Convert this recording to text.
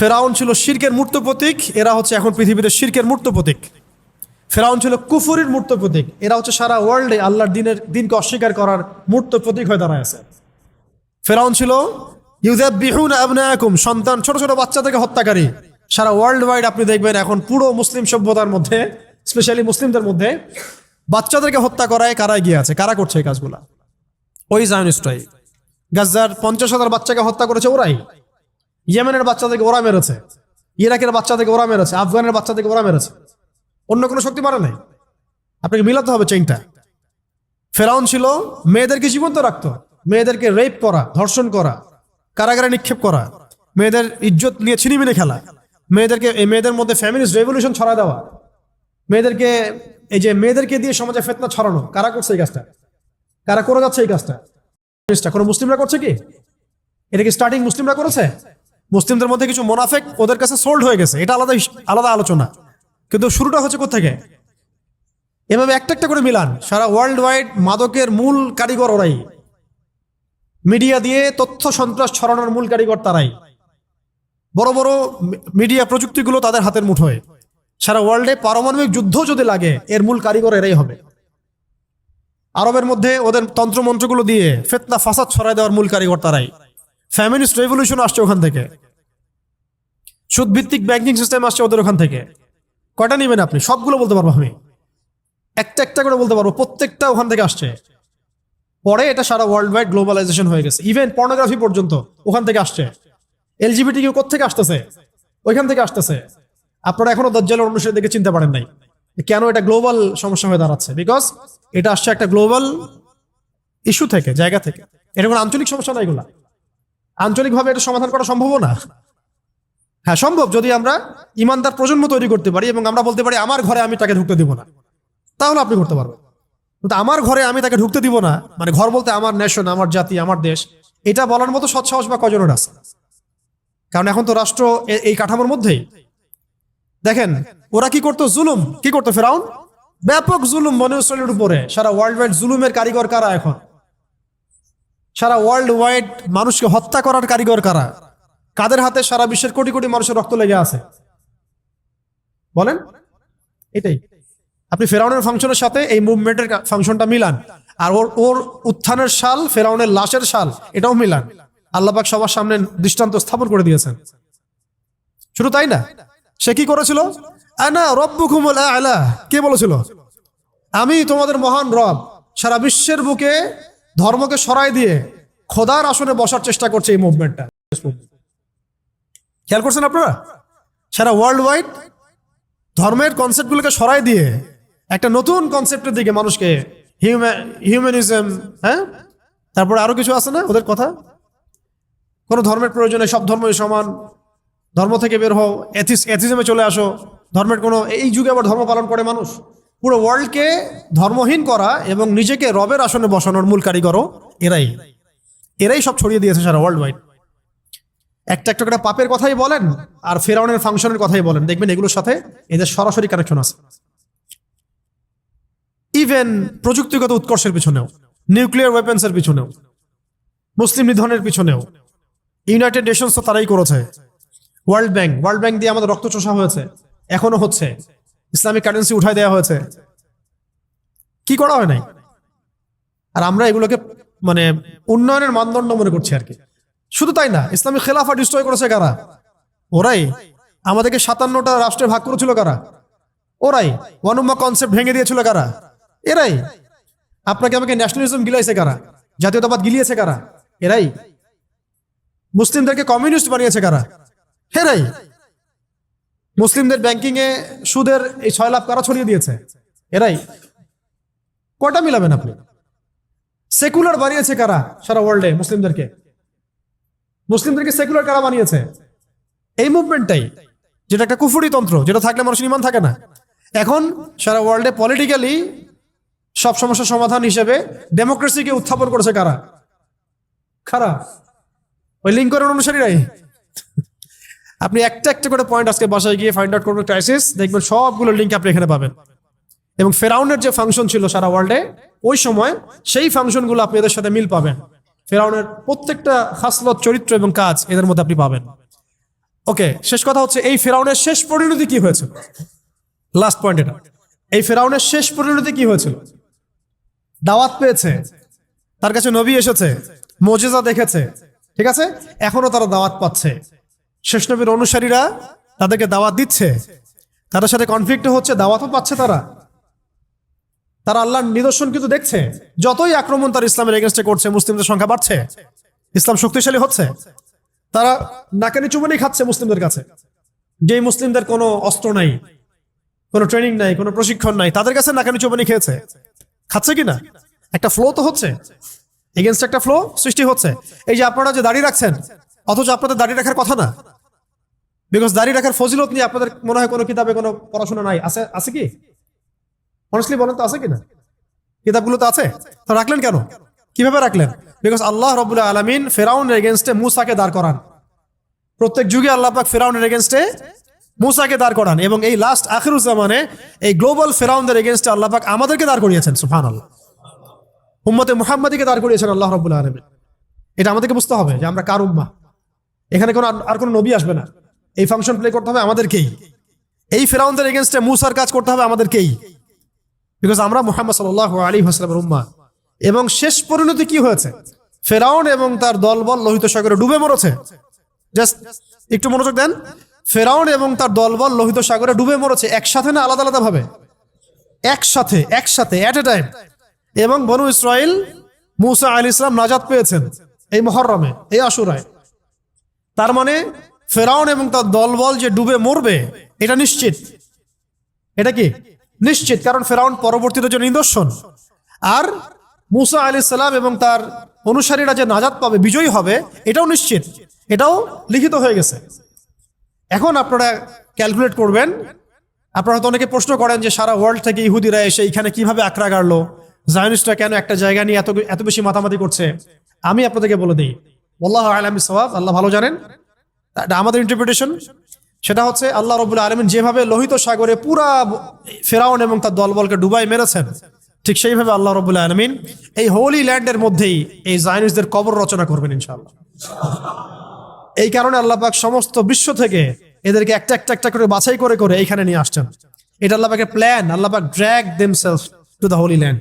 ফেরাউন ছিল শির্কের মূর্ত প্রতীক, এরা হচ্ছে এখন পৃথিবীতে শির্কের মূর্ত প্রতীক। ফেরাউন ছিল কুফুরির মূর্ত প্রতীক, এরা হচ্ছে সারা ওয়ার্ল্ডে আল্লাহর দিনের দিনকে অস্বীকার করার মূর্ত প্রতীক হয়ে দাঁড়ায় আছে। ফেরাউন ছিল ইউজাব বিহুন আবনায়াকুম, সন্তান, ছোট ছোট বাচ্চা থেকে হত্যাকারী। সারা ওয়ার্ল্ড ওয়াইড আপনি দেখবেন এখন পুরো মুসলিম সভ্যতার মধ্যে, স্পেশালি মুসলিমদের মধ্যে, বাচ্চাদেরকে হত্যা করায় কারা গিয়ে আছে, কারা করছে এই কাজগুলা? ওই জায়নিস্টরাই গাজার পঞ্চাশ হাজার বাচ্চাকে হত্যা করেছে ওরাই। ইয়েমেনের বাচ্চাদেরকে ওরা মেরেছে, ইরাকের বাচ্চাদেরকে ওরা মেরেছে, আফগানের বাচ্চাদেরকে ওরা মেরেছে। অন্য কোনো শক্তি মারে নাই। আপনাকে মিলাতে হবে চেইনটা ফেরাউন ছিল মেয়েদেরকে জীবন্ত রাখতো, মেয়েদেরকে রেপ করা, ধর্ষণ করা, কারাগারে নিক্ষেপ করা, মেয়েদের ইজ্জত নিয়ে ছিনিমিনি খেলা, মেয়েদেরকে, এই মেয়েদের মধ্যে ফ্যামিলিস রেভলিউশন ছড়া দেওয়া, মেয়েদেরকে, এই যে মেয়েদেরকে দিয়ে সমাজে ফেতনা ছড়ানো, কারা করছে এই কাজটা? কারা করে যাচ্ছে এই কাজটা? কোনো মুসলিমরা করছে কি? এটা কি স্টার্টিং মুসলিমরা করেছে? মুসলিমদের মধ্যে কিছু মোনাফেক ওদের কাছে সোল্ড হয়ে গেছে। এটা আলাদা আলাদা আলোচনা। কিন্তু শুরুটা হচ্ছে কোথেকে এভাবে একটা একটা করে মিলান। সারা ওয়ার্ল্ড ওয়াইড মাদকের মূল কারিগর ওরাই। মিডিয়া দিয়ে তথ্য সন্ত্রাস ছড়ানোর মূল কারিগর তারাই। বড় বড় মিডিয়া প্রযুক্তিগুলো তাদের হাতের মুঠোয়। সারা ওয়ার্ল্ডে পারমাণবিক যুদ্ধ যদি লাগে, এর মূল কারিগর এরাই হবে। আরবের মধ্যে ওদের তন্ত্রমন্ত্রগুলো দিয়ে ফেতনা ফাসাদ ছড়াই দেওয়ার মূল কারিগর তারাই। ফ্যামিলিস্ট রেভলিউশন আসছে ওখান থেকে। সুদভিত্তিক ব্যাংকিং সিস্টেম আসছে ওদের ওখান থেকে। কটা নেবেন আপনি? সবগুলো বলতে পারব আমি। একটা একটা করে বলতে পারব। প্রত্যেকটা ওখান থেকে আসছে। পরে এটা সারা ওয়ার্ল্ড ওয়াইড গ্লোবালাইজেশন হয়ে গেছে। ইভেন পর্নোগ্রাফি পর্যন্ত ওখান থেকে আসছে। এলজিবিটি কেউ কোথেকে আসতেছে? ওইখান থেকে আসতেছে। আপনারা এখনও দজ্জালের অনুসারে দেখে চিনতে পারেন নাই। কেন এটা গ্লোবাল সমস্যা হয়ে দাঁড়াচ্ছে? বিকজ এটা আসছে একটা গ্লোবাল ইস্যু থেকে, জায়গা থেকে। এটা কোনো আঞ্চলিক সমস্যা না এগুলা। আঞ্চলিকভাবে এটা সমাধান করা সম্ভব না। হ্যাঁ সম্ভব যদি আমরা ইমানদার প্রজন্ম তৈরি করতে পারি এবং আমরা বলতে পারি, আমার ঘরে আমি তাকে ঢুকতে দিব না। তাহলে আপনি করতে পারবেন। কিন্তু আমার ঘরে আমি তাকে ঢুকতে দিব না মানে ঘর বলতে আমার নেশন আমার জাতি, আমার দেশ, এটা বলার মতো সৎসাহস বা কজনের আছে? কারণ এখন তো রাষ্ট্র এই কাঠামোর মধ্যেই। দেখেন, ওরা কি করতো? জুলুম। কি করতো ফেরাউন? ব্যাপক জুলুম মনে উপরে। সারা ওয়ার্ল্ড ওয়াইড জুলুমের কারিগর কারা এখন? সারা ওয়ার্ল্ড ওয়াইড মানুষকে হত্যা করার কারিগর কারা? কাদের হাতে সারা বিশ্বের কোটি কোটি মানুষের রক্ত লেগে আছে? বলেন। এটাই। আপনি ফেরাউনের ফাংশনের সাথে এই মুভমেন্টের ফাংশনটা মিলান। আর ওর ওর উত্থানের সাল ফেরাউনের লাশের সাল, এটাও মিলান। আল্লাহবাক সবার সামনে দৃষ্টান্ত স্থাপন করে দিয়েছেন। শুধু তাই না? সে কি করেছিল? কে বলেছিল? আমি তোমাদের মহান রব। সারা বিশ্বের বুকে ধর্মকে সরাই দিয়ে খোদার আসনে বসার চেষ্টা করছে এই মুভমেন্টটা খেয়াল করছেন আপনারা? সারা ওয়ার্ল্ড ওয়াইড ধর্মের কনসেপ্টগুলোকে সরাই দিয়ে একটা নতুন কনসেপ্টের দিকে মানুষকে হিউম্যানিজম হ্যাঁ? তারপরে আরও কিছু আছে না ওদের কথা? কোনো ধর্মের প্রয়োজনে সব ধর্মই সমান। ধর্ম থেকে বের হও এথিস এথিজমে চলে আসো। ধর্মের কোনো, এই যুগে আবার ধর্ম পালন করে মানুষ। পুরো ওয়ার্ল্ডকে ধর্মহীন করা এবং নিজেকে রবের আসনে বসানোর মূল কারিগরও এরাই। এরাই সব ছড়িয়ে দিয়েছে সারা ওয়ার্ল্ড ওয়াইড একটা একটা করে পাপের কথাই বলেন আর ফেরাউনের ফাংশনের কথাই বলেন। দেখবেন এগুলোর সাথে এদের সরাসরি কানেকশন আছে। ইভেন প্রযুক্তিগত উৎকর্ষের পিছনেও নিউক্লিয়ার ওয়েপন্সের পিছনেও, মুসলিম নিধনের পিছনেও ইউনাইটেড নেশনস তো তারাই করেছে। ওয়ার্ল্ড ব্যাংক ওয়ার্ল্ড ব্যাংক দিয়ে আমাদের রক্ত চোষা হয়েছে। এখনও হচ্ছে। ইসলামিক কারেন্সি উঠাই দেওয়া হয়েছে। কি করা হয় নাই? আর আমরা এগুলোকে মানে উন্নয়নের মানদণ্ড মনে করছি আর কি। শুধু তাই না, ইসলামিক খেলাফা ডিস্ট্রয় করেছে কারা? ওরাই। আমাদেরকে সাতান্নটা রাষ্ট্রে ভাগ করেছিল কারা? ওরাই। ওয়ানুম্মা কনসেপ্ট ভেঙে দিয়েছিল কারা? এরাই। আপনাকে আমাকে ন্যাশনালিজম গিলাইছে কারা? জাতীয়তাবাদ গিলিয়েছে কারা? এরাই। মুসলিমদেরকে কমিউনিস্ট বানিয়েছে কারা? হেরাই মুসলিমদের ব্যাংকিং এ সুদের এই ছয় লাভ কারা ছড়িয়ে দিয়েছে? এরাই। কটা মিলাবেন আপনি? সেকুলার বানিয়েছে কারা সারা ওয়ার্ল্ডে মুসলিমদেরকে? মুসলিমদেরকে সেকুলার কারা বানিয়েছে? এই মুভমেন্টটাই যেটা একটা কুফুরি তন্ত্র, যেটা থাকলে মানুষের ইমান থাকে না। এখন সারা ওয়ার্ল্ডে পলিটিক্যালি সব সমস্যার সমাধান হিসেবে ডেমোক্রেসিকে উত্থাপন করেছে কারা? খারাপ ওই লিঙ্করের অনুসারীরাই। আপনি একটা একটা করে পয়েন্ট আজকে বাসায় গিয়ে ফাইন্ড আউট করবেন ক্রাইসিস দেখবেন সবগুলো লিঙ্ক আপনি এখানে পাবেন। এবং ফেরাউনের যে ফাংশন ছিল সারা ওয়ার্ল্ডে ওই সময় সেই ফাংশনগুলো আপনি এদের সাথে মিল পাবেন। ফেরাউনের প্রত্যেকটা খাসলত, চরিত্র এবং কাজ এদের মধ্যে আপনি পাবেন। ওকে, শেষ কথা হচ্ছে এই ফেরাউনের শেষ পরিণতি কি হয়েছিল লাস্ট পয়েন্ট এটা। এই ফেরাউনের শেষ পরিণতি কি হয়েছিল দাওয়াত পেয়েছে। তার কাছে নবী এসেছে। মজেজা দেখেছে। ঠিক আছে? এখনও তারা দাওয়াত পাচ্ছে। শেষ নবীর অনুসারীরা তাদেরকে দাওয়াত দিচ্ছে। তাদের সাথে কনফ্লিক্ট হচ্ছে, দাওয়াতও পাচ্ছে তারা। তারা আল্লাহর নিদর্শন কিন্তু দেখছে। যতই আক্রমণ তার ইসলামের এগেনস্টে করছে, মুসলিমদের সংখ্যা বাড়ছে, ইসলাম শক্তিশালী হচ্ছে। তারা নাকানি চুমানি খাচ্ছে মুসলিমদের কাছে। যে মুসলিমদের কোনো অস্ত্র নাই, কোনো ট্রেনিং নাই, কোনো প্রশিক্ষণ নাই, তাদের কাছে নাকানি চুমানি খেয়েছে। খাচ্ছে কি না একটা ফ্লো তো হচ্ছে। এগেনস্ট একটা ফ্লো সৃষ্টি হচ্ছে। এই যে আপনারা যে দাঁড়িয়ে রাখছেন, অথচ আপনাদের দাঁড়িয়ে রাখার কথা না। বিকজ দাড়ি রাখার ফজিলত নিয়ে আপনাদের মনে হয় কোনো কিতাবে কোনো পড়াশোনা নাই। আছে আছে কি? অনেস্টলি বলেন তো, আছে কি না কিতাবগুলো তো আছে। তো রাখলেন কেন? কীভাবে রাখলেন? বিকজ আল্লাহ রবুল্লাহ আলমিন ফেরাউনের এগেনস্টে মুসাকে দাঁড় করান। প্রত্যেক যুগে আল্লাহ পাক ফেরাউনের এগেনস্টে মুসাকে দাঁড় করান এবং এই লাস্ট আখিরুজ্জামানে এই গ্লোবাল ফেরাউনদের এগেনস্টে আল্লাহ পাক আমাদেরকে দাঁড় করিয়েছেন সুফান আল্লাহ উম্মতে মুহাম্মাদিকে দাঁড় করিয়েছেন আল্লাহ রবুল্লাহ আলমিন। এটা আমাদেরকে বুঝতে হবে যে আমরা কার উম্মা এখানে কোনো আর কোনো নবী আসবে না। এই ফাংশন প্লে করতে হবে আমাদেরকেই। এই ফেরাউনদের এগেনস্টে মুসার কাজ করতে হবে আমাদেরকেই। বিকজ আমরা মোহাম্মদ সাল্লাহ আলী হাসলামের উম্মা। এবং শেষ পরিণতি কি হয়েছে? ফেরাউন এবং তার দলবল লোহিত সাগরে ডুবে মরেছে। জাস্ট একটু মনোযোগ দেন। ফেরাউন এবং তার দলবল লোহিত সাগরে ডুবে মরেছে একসাথে না আলাদা আলাদা ভাবে? একসাথে একসাথে অ্যাট এ টাইম এবং বনু ইসরায়েল মুসা আলী ইসলাম নাজাদ পেয়েছেন এই মহরমে, এই আশুরায়। তার মানে ফেরাউন এবং তার দলবল যে ডুবে মরবে, এটা নিশ্চিত। এটা কি? নিশ্চিত, কারণ ফেরাউন পরবর্তীতে যে নিদর্শন। আর মুসা আলী সালাম এবং তার অনুসারীরা যে নাজাদ পাবে, বিজয়ী হবে, এটাও নিশ্চিত। এটাও লিখিত হয়ে গেছে। এখন আপনারা ক্যালকুলেট করবেন। আপনারা হয়তো অনেকে প্রশ্ন করেন যে সারা ওয়ার্ল্ড থেকে ইহুদিরা এসে এখানে কীভাবে আঁকড়া গাড়লো? জায়নিস্টরা কেন একটা জায়গা নিয়ে এত এত বেশি মাতামাতি করছে? আমি আপনাদেরকে বলে দিই। আল্লাহ আলমী সবাব আল্লাহ ভালো জানেন। আমাদের ইন্টারপ্রিটেশন সেটা হচ্ছে আল্লাহ রবুল্লা আলমিন যেভাবে লোহিত সাগরে পুরা ফেরাউন এবং তার দলবলকে ডুবাই মেরেছেন, ঠিক সেইভাবে আল্লাহ রবুল্লা আলমিন এই হোলি ল্যান্ডের মধ্যেই এই জায়নিসদের কবর রচনা করবেন ইনশাআল্লাহ। এই কারণে আল্লাহ পাক সমস্ত বিশ্ব থেকে এদেরকে একটা একটা একটা করে বাছাই করে করে এইখানে নিয়ে আসছেন। এটা আল্লাপাকের প্ল্যান আল্লাহ পাক drag themselves to the holy land